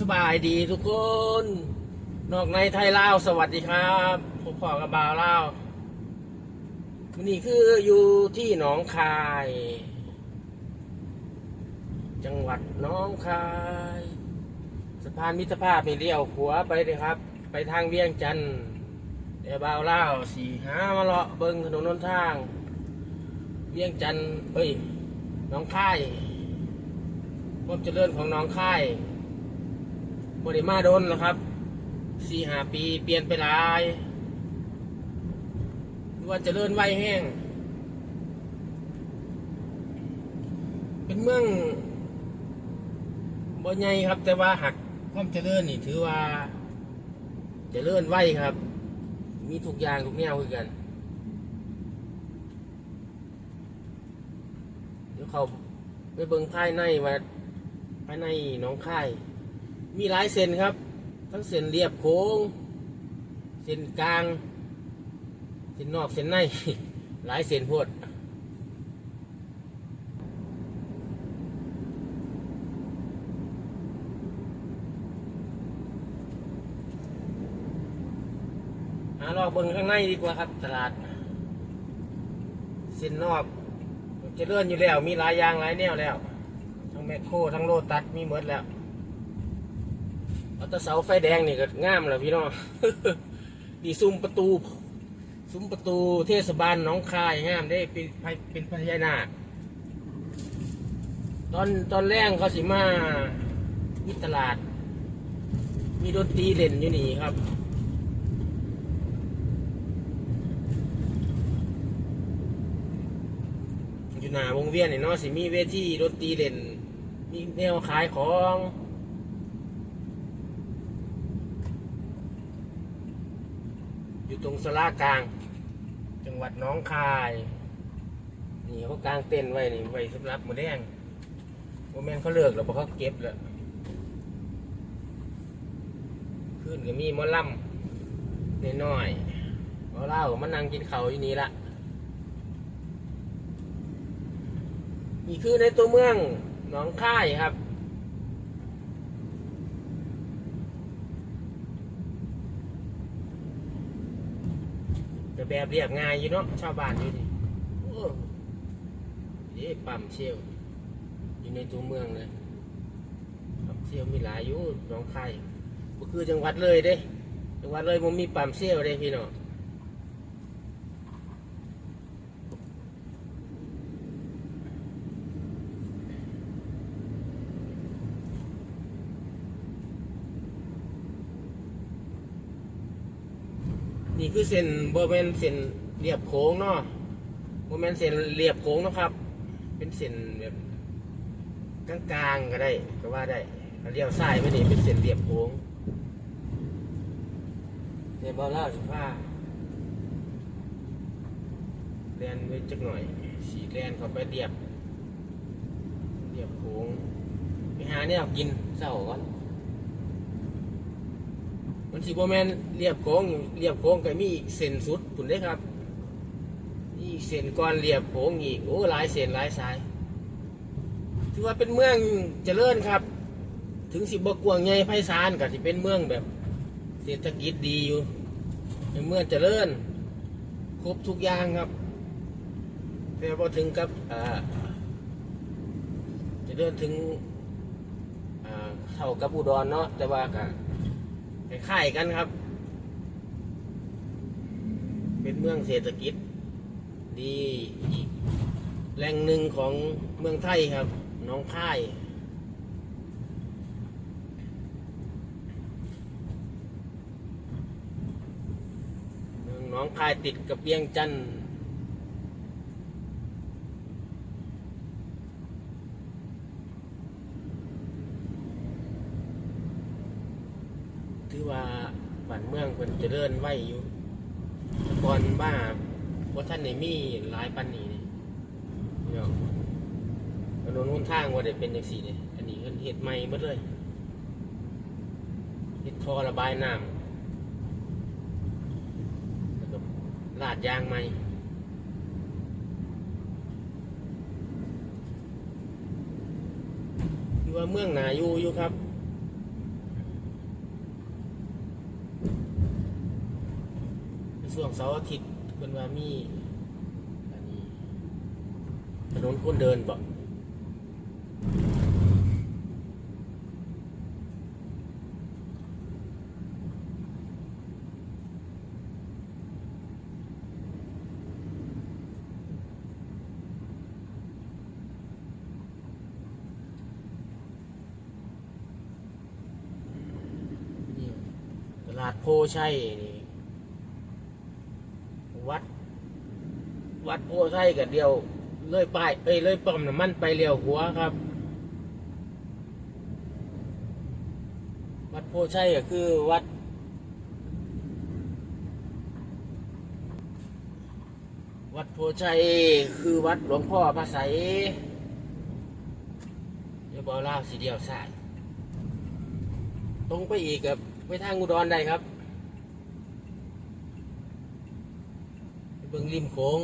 สบายดีทุกคน นอกในไทยลาวสวัสดีครับพบพ่อกับบาวลาวนนี้คืออยู่ที่หนองคาย จังหวัดหนองคายสะพานมิตรภาพนี่เลี้ยวขวาไปเลยครับ ไปทางเวียงจันทร์เดี๋ยวบาวลาวสี่หามาเลาะเบิงถนนนนทาง เวียงจันทร์เอ้ยหนองคายความเจริญของหนองคาย บริมาโดนแล้วครับสี่หาปีเปลี่ยนไปหลายรือว่าเจริญไวแห้ง เป็นเมืองบ่ใหญ่ครับ แต่ว่าหักความเจริญนี่ถือว่าเจริญไวครับ มีทุกอย่างทุกแนวคือกัน เดี๋ยวเขาไปเบิ่งภายในว่าภายในน้องค่าย มีหลายเส้นครับ ทั้งเส้นเรียบโค้ง เส้นกลาง เส้นนอกเส้นใน หลายเส้นโพดหาลอกเบิ่งข้างในดีกว่าครับ ตลาด เส้นนอกจะเลื่อนอยู่แล้ว มีหลายอย่างหลายแนวแล้ว ทั้งแมคโครทั้งโลตัสมีหมดแล้ว แตะเสาไฟแดงนี่ก็งามแล้วพี่น้อง ดีซุ้มประตู ซุ้มประตูเทศบาลหนองคายงามได้เป็นเป็นพญานาคตอนตอนแรกเขาสิมามีตลาด มีดนตรีเล่นอยู่นี่ครับอยู่หน้าวงเวียนเนี่ยเนาะสิมีเวทีดนตรีเล่น มีแนวขายของ อยู่ ตรงสลากลาง จังหวัดน้องคาย นี่เขากลางเต็นท์ไว้นี่ไว้สำหรับหมูแดงโมแมนเขาเลิกแล้วเพราะเขาเก็บแล้วขึ้นก็มีมอลำน้อยๆเอเล้ามานั่งกินเขาอยู่นี่ละนี่คือในตัวเมืองหนองค่ายครับ แต่แบบเรียบง่ายอยู่เนาะชาวบ้านอยู่นี่โอ้นี่ปั๊มเชี่ยวอยู่ในตัวเมืองเลยปั๊มเชี่ยวมีหลายอยู่หนองคายก็คือจังหวัดเลยเด้ จังหวัดเลยมันมีปั๊มเชี่ยวเด้พี่น้อง นี่คือเส้นโบแมนเส้นเรียบโค้งเนาะโบแมนเส้นเรียบโค้งนะครับ เป็นเส้นแบบกลางๆก็ได้ก็ว่าได้เลี้ยวซ้ายไปนี่เป็นเส้นเรียบโค้งในบอลล่าสิผ้าแลนไว้จักหน่อยสีแลนเข้าไปเรียบ เรียบโค้งไปหาเนี่ยกินเศร้าก่อน มันสิบแมนเรียบโค้งเรียบโค้งก็มีอีเส้นสุดพุ่นเด้ครับนี่เส้นก้อนเรียบโค้งอีกโอ้หลายเส้นหลายสาย ถือว่าเป็นเมืองเจริญครับ ถึงสิบ่กว้างใหญ่ไพศาลก็สิเป็นเมืองแบบเศรษฐกิจดีอยู่เป็นเมืองเจริญครบทุกอย่างครับแต่พอถึงกับอ่าเจะเดินถึงอ่าเท่ากับอุดรเนาะแต่ว่าก็ คล้ายกันครับ เป็นเมืองเศรษฐกิจ ดีอีกแหล่งหนึ่งของเมืองไทยครับน้องค่าย เมืองน้องคายติดกับเพียงจันทร์ถือว่าบ้านเมืองเป็นเจริญ ไว้อยู่แต่ก่อนบ้าว่าท่านในมีหลายปันนี้นี่เนาะถนนหนทางว่าได้เป็นอย่างสี่เนี่ยอันนี้เพิ่นเฮ็ดใหม่หมดเลยเฮ็ดท่อระบายน้ำแล้วก็ลาดยางใหม่คือว่าเมืองหนาอยู่อยู่ครับ ช่วงเสาร์อาทิตย์เพิ่นว่ามีอันนี้ถนนคนเดินบ่ตลาดโพชัยนี่ วัด วัดโพชัยกับเดียวเลยป้ายเอ้ยเลยปั๊มน้ำมันไปเลี้ยวหัวครับ วัดโพชัยก็คือวัด วัดโพชัยคือวัดหลวงพ่อพระไสยเดี๋ยวบอกเล่าสีเดียวใสายตรงไปอีกกับไปทางอุดรได้ครับไป เบื้องริมโขง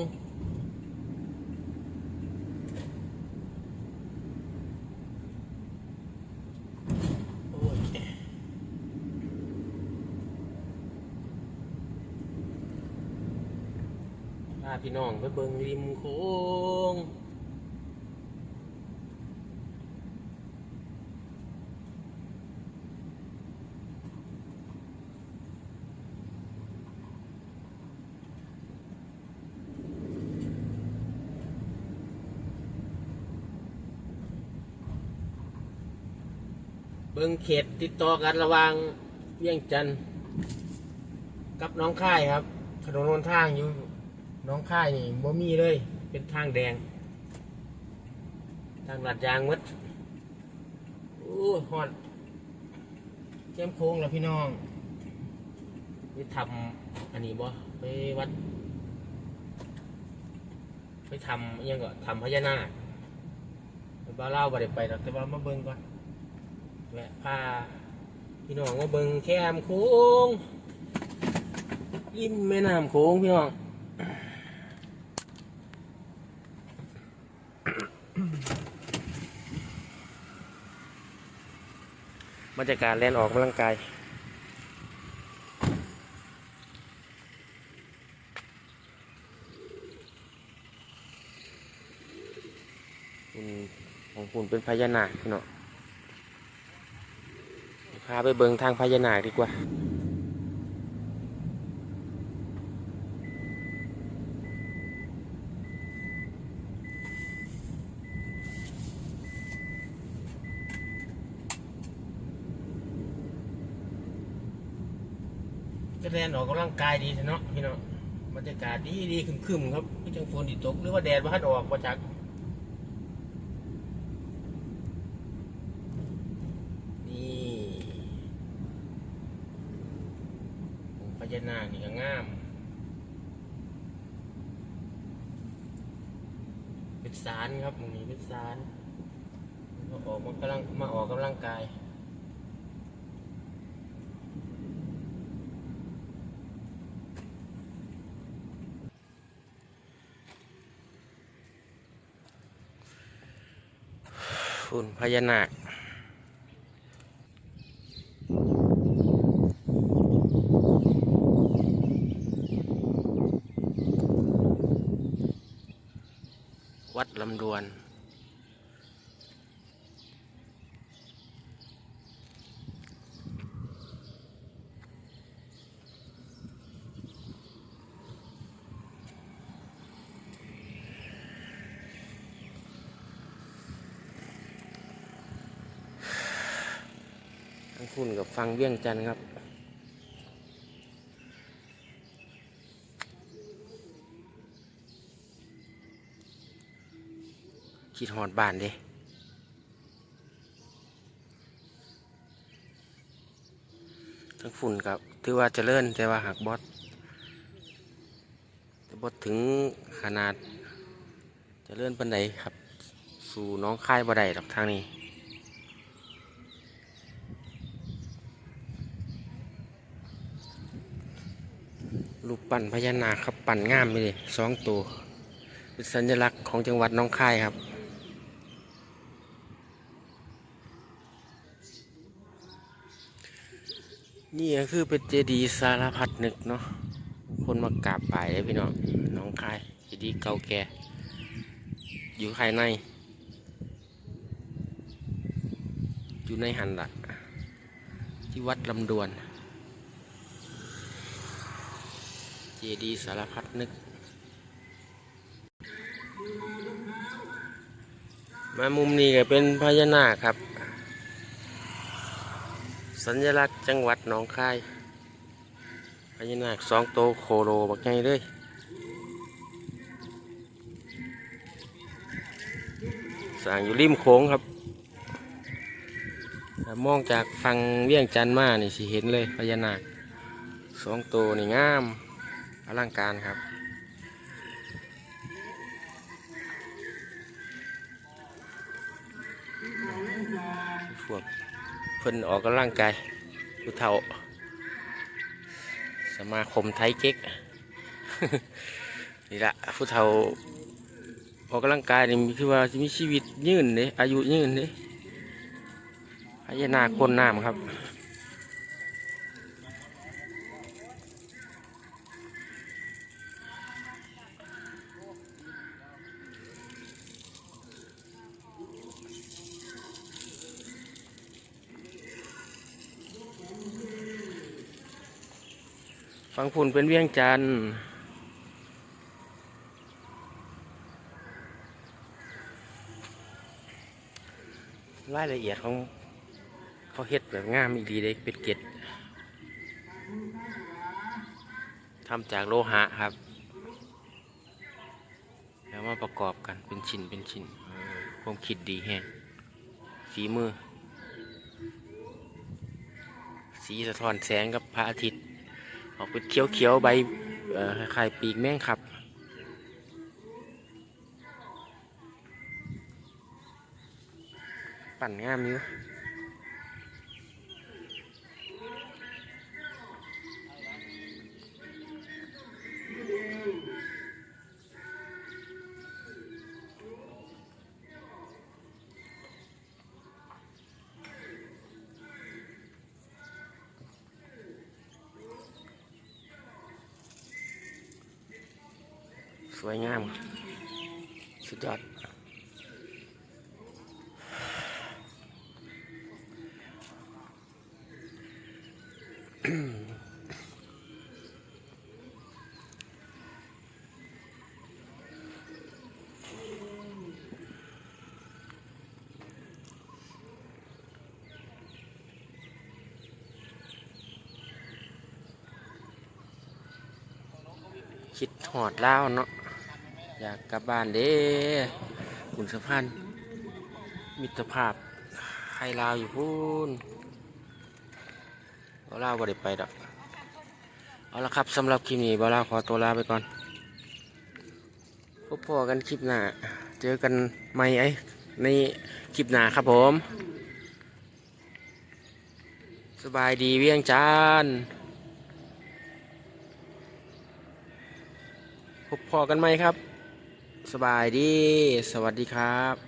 พาพี่น้องไปเบิ่งริมโขง บิ่งเขตติดต่อกันระหว่างเวียงจันทน์กับน้องค่ายครับถนนหนทางอยู่น้องค่ายนี่บ่มีเลย เป็นทางแดง ทางลัดยางหมดโอ้ยฮอดแก้มโค้งแล้วพี่น้องไปทำอันนี้บ่ไปวัด ไปทำยังก็ทำพญานาคไปบ้าเล่าบ่ได้ไปหรอกแต่ว่ามาเบิ่งก่อน แวะพาพี่น้องมาเบิ่งแคมโค้งริมแม่น้ำโค้งพี่น้องบรรยากาศแล่นออกกำลังกายคุณของคุณเป็นพญานาคพี่เนาะเดี๋ยว พาไปเบิงทางพญานาคดีกว่าก็แลนออกกำลังกายดีเนาะพี่เนาะบรรยากาศดีดีคึมๆครับไม่จังฝนติดตกหรือว่าแดดว่าพัดออกมาจากนี่องค์พ ญานาคนี่ก็งามเป็นสารครับตรงนี้เป็นสารมาออกมากำลังมาออกกำลังกายฝุ่นพญานาควัดลำดวน ทั้งคุณกับฟังเวียงจันทร์ครับ คิดหอดบ้านเด้ทั้งฝุ่นกับถือว่าเจริญแต่ว่าหากบอสแต่บอสถึงขนาดเจริญปันใดครับ สู่น้องค่ายบ่ได้ดอกทางนี้ รูปปั้นพญานาคครับปั้นงามเลยสองตัวเป็นสัญลักษณ์ของจังหวัดน้องคายครับนี่ก็คือเป็นเจดีย์สารพัดนึกเนาะคนมากราบไปเลยพี่น้องน้องคายเจดีย์เก่าแก่อยู่ภายใน อยู่ในหันละที่วัดลำดวน เจดีสารพัดนึก มามุมนี้ก็เป็นพญานาคครับ สัญลักษณ์จังหวัดหนองคายพญานาคสองโตวโคโลบักไงเลยสร้างอยู่ริมโค้งครับมองจากฝั่งเวียงจันทน์มานี่สิเห็นเลยพญานาคสองตัวนี่งาม อลังการครับ พวกเพิ่นออกกำลังกายผู้เฒ่า สมาคมไทยเก๊ก นี่ละผู้เฒ่าออกกำลังกายนี่คือว่ามีชีวิตยืนเด้อายุยืนเด้พญานาคพ่นน้ำครับ ฟังฝุ่นเป็นเวียงจันทน์รายละเอียดของเขาเฮ็ดแบบงามอีดีเลยเป็นเกล็ดทำจากโลหะครับ แล้วมาประกอบกันเป็นชิ้นเป็นชิ้นผมคิดดีแฮงฝีมือ สีสะท้อนแสงกับพระอาทิตย์ ออกเป็นเขียวเขียวๆใบคล้ายๆปีกแมงครับปั่นงามอยู่ สวยงาม สุดยอด คิดหอดแล้วเนาะ อยากกลับบ้านเด้ขุนสะพานมิตรภาพใครลาวอยู่พูนบ่ลาวบ่ได้ไปดอกเอาละครับสำหรับคลิปนี้บ่ลาวขอตัวลาไปก่อนพบพอกันคลิปหน้า เจอกันใหม่ไอ้ในคลิปหน้าครับผม สบายดีเวียงจันทน์พบพอกันไหมครับ สบายดี สวัสดีครับ